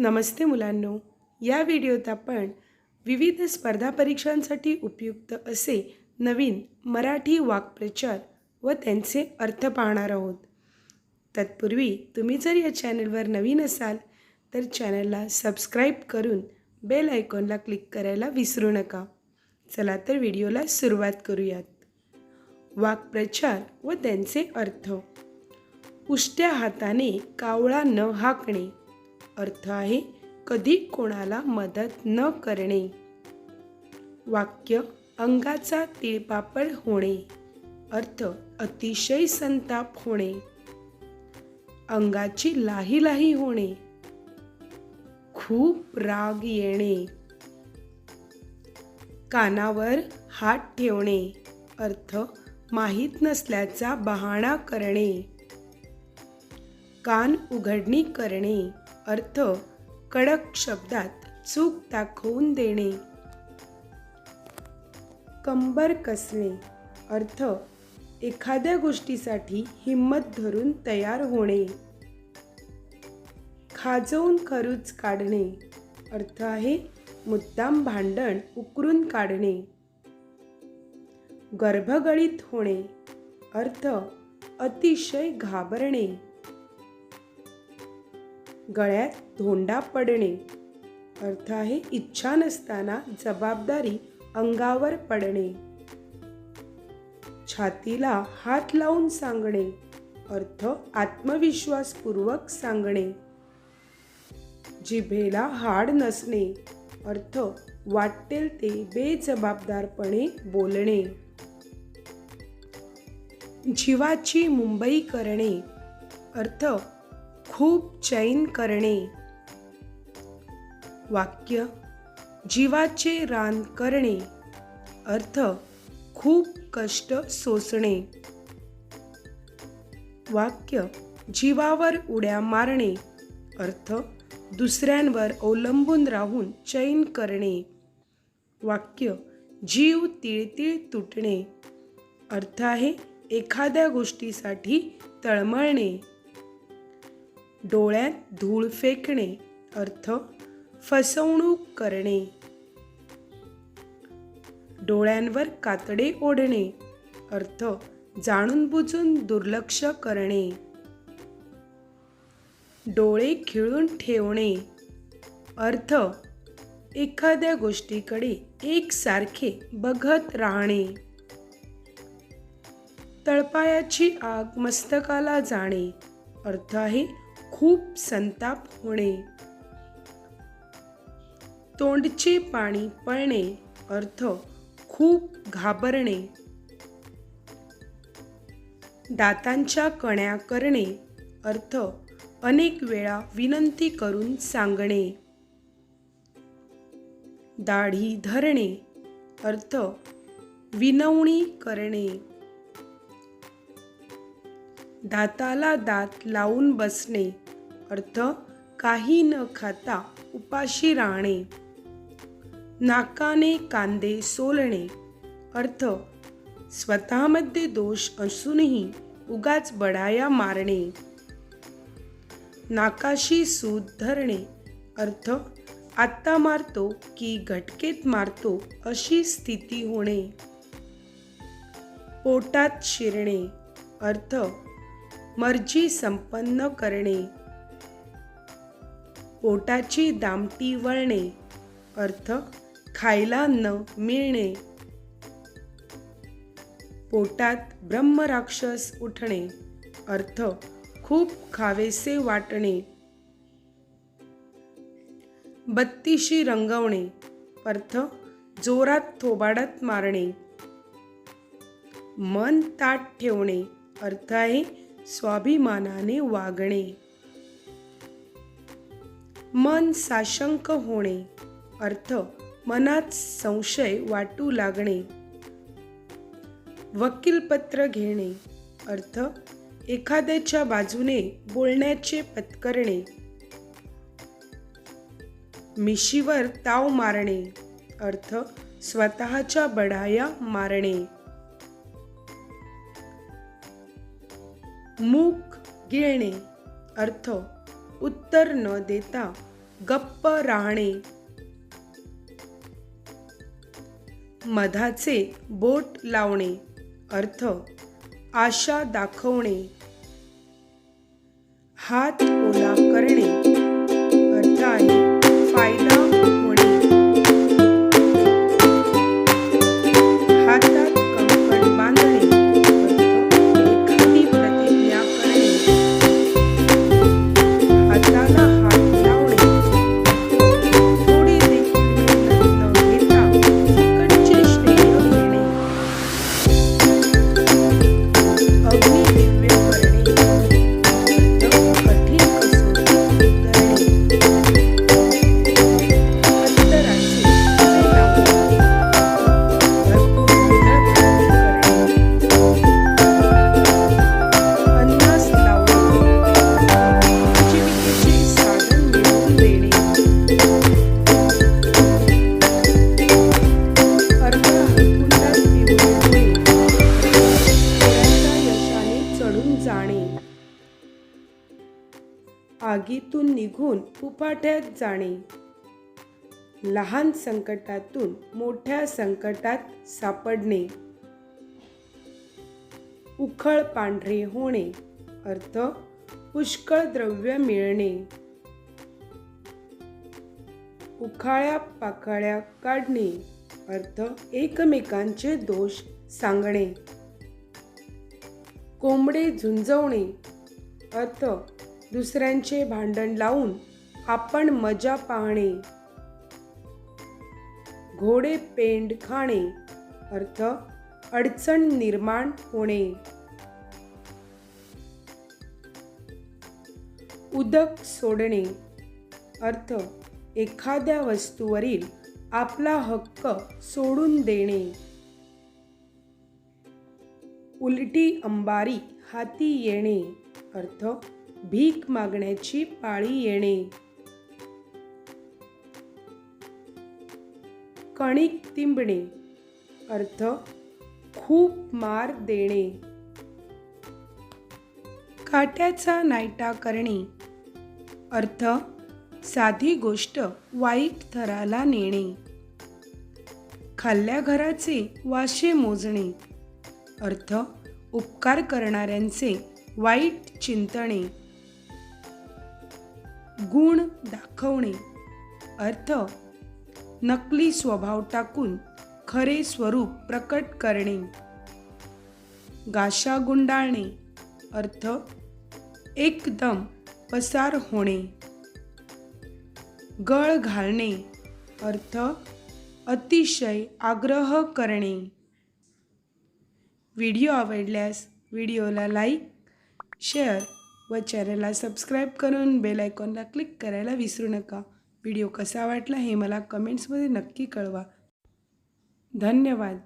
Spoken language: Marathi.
नमस्ते मुलांनो. या व्हिडिओत आपण विविध स्पर्धा परीक्षांसाठी उपयुक्त असे नवीन मराठी वाक्प्रचार व त्यांचे अर्थ पाहणार आहोत. तत्पूर्वी तुम्ही जर या चॅनलवर नवीन असाल तर चॅनलला सबस्क्राईब करून बेल आयकॉनला क्लिक करायला विसरू नका. चला तर व्हिडिओला सुरुवात करूयात. वाक्प्रचार व त्यांचे अर्थ. उष्ट्या हाताने कावळा न हाकणे अर्थ आहे कधी कोणाला मदत न करणे. वाक्य अंगाचा तिळपापड होणे. अर्थ अतिशय संताप होणे. अंगाची लाही लाही होणे. खूप राग येणे. कानावर हात ठेवणे. अर्थ माहीत नसल्याचा बहाणा करणे. कान उघडणी करणे. अर्थ कडक शब्दात चूक दाखवून देणे. कंबर कसणे. अर्थ एखाद्या गोष्टीसाठी हिंमत धरून तयार होणे. खाजवून खरूच काढणे. अर्थ आहे मुद्दाम भांडण उकरून काढणे. गर्भगळीत होणे. अर्थ अतिशय घाबरणे. गळ्यात धोंडा पडणे. अर्थ आहे इच्छा नसताना जबाबदारी अंगावर पडणे. छातीला हात लावून सांगणे. अर्थ आत्मविश्वासपूर्वक सांगणे. जिभेला हाड नसणे. अर्थ वाटेल ते बेजबाबदारपणे बोलणे. जीवाची मुंबई करणे. अर्थ खूप चैन करणे. वाक्य जीवाचे रान करणे. अर्थ खूप कष्ट सोसणे. वाक्य जीवावर उड्या मारणे. अर्थ दुसऱ्यांवर अवलंबून राहून चैन करणे. वाक्य जीव तिळतिळ तुटणे. अर्थ आहे एखाद्या गोष्टीसाठी तळमळणे. डोळ्यात धूळ फेकणे अर्थ फसवणूक करणे. डोळ्यांवर कातडे ओढणे अर्थ जाणून बुजून दुर्लक्ष करणे. डोळे खिळून ठेवणे अर्थ एखाद्या गोष्टीकडे एकसारखे बघत राहणे. तळपायाची आग मस्तकाला जाणे अर्थ आहे खूप संताप होणे. तोंडचे पाणी पळणे अर्थ खूप घाबरणे. दातांच्या कण्या करणे अर्थ अनेक वेळा विनंती करून सांगणे. दाढी धरणे अर्थ विनवणी करणे. दाताला दात लावून बसणे अर्थ काही न खाता उपाशी राहणे. नाकाने कांदे सोलणे. अर्थ स्वतःमध्ये दोष असूनही उगाच बडाया मारणे. नाकाशी सूद धरणे. अर्थ आत्ता मारतो की घटकेत मारतो अशी स्थिती होणे. पोटात शिरणे. अर्थ मर्जी संपन्न करणे. पोटाची दामटी वळणे. अर्थ खायला न मिळणे. पोटात ब्रह्मराक्षस उठणे. अर्थ खूप खावेसे वाटणे. बत्तीशी रंगवणे. अर्थ जोरात थोबाडत मारणे. मन ताट ठेवणे. अर्थ आहे स्वाभिमानाने वागणे. मन साशंक होणे. अर्थ मनात संशय वाटू लागणे. वकीलपत्र घेणे. अर्थ एखाद्याच्या बाजूने बोलण्याचे पत्करणे. मिशीवर ताव मारणे. अर्थ स्वतःच्या बढाया मारणे. मूक गिळणे. अर्थ उत्तर न देता गप्प राहणे मधाचे बोट लावणे. अर्थ आशा दाखवणे. हात ओला करणे. अर्थ आहे आगीतून निघून उपाट्यात जाणे. लहान संकटातून मोठ्या संकटात सापडणे. उखळ पांढरे होणे. अर्थ पुष्कळ द्रव्य मिळणे. उखाळ्या पाखाळ्या काढणे. अर्थ एकमेकांचे दोष सांगणे. कोंबडे झुंजवणे. अर्थ दुसऱ्यांचे भांडण लावून आपण मजा पाहणे. घोडे पेंड खाणे. अर्थ अडचण निर्माण होणे. उदक सोडणे. अर्थ एखाद्या वस्तूवरील आपला हक्क सोडून देणे. उलटी अंबारी हाती येणे. अर्थ भीक मागण्याची पाळी येणे. कणिक तिंबणे अर्थ खूप मार देणे. काट्याचा नायटा करणे अर्थ साधी गोष्ट वाईट थराला नेणे. खाल्ल्या घराचे वाशे मोजणे अर्थ उपकार करणाऱ्यांचे वाईट चिंतणे. गुण दाखवणे. अर्थ नकली स्वभाव टाकून खरे स्वरूप प्रकट करणे. गाशा गुंडाळणे. अर्थ एकदम पसार होणे. गळ घालणे. अर्थ अतिशय आग्रह करणे. व्हिडिओ आवडल्यास व्हिडिओला लाईक शेअर व चॅनलला सबस्क्राईब करून बेल आयकॉनला क्लिक करायला विसरू नका. व्हिडिओ कसा वाटला हे मला कमेंट्समध्ये नक्की कळवा. धन्यवाद.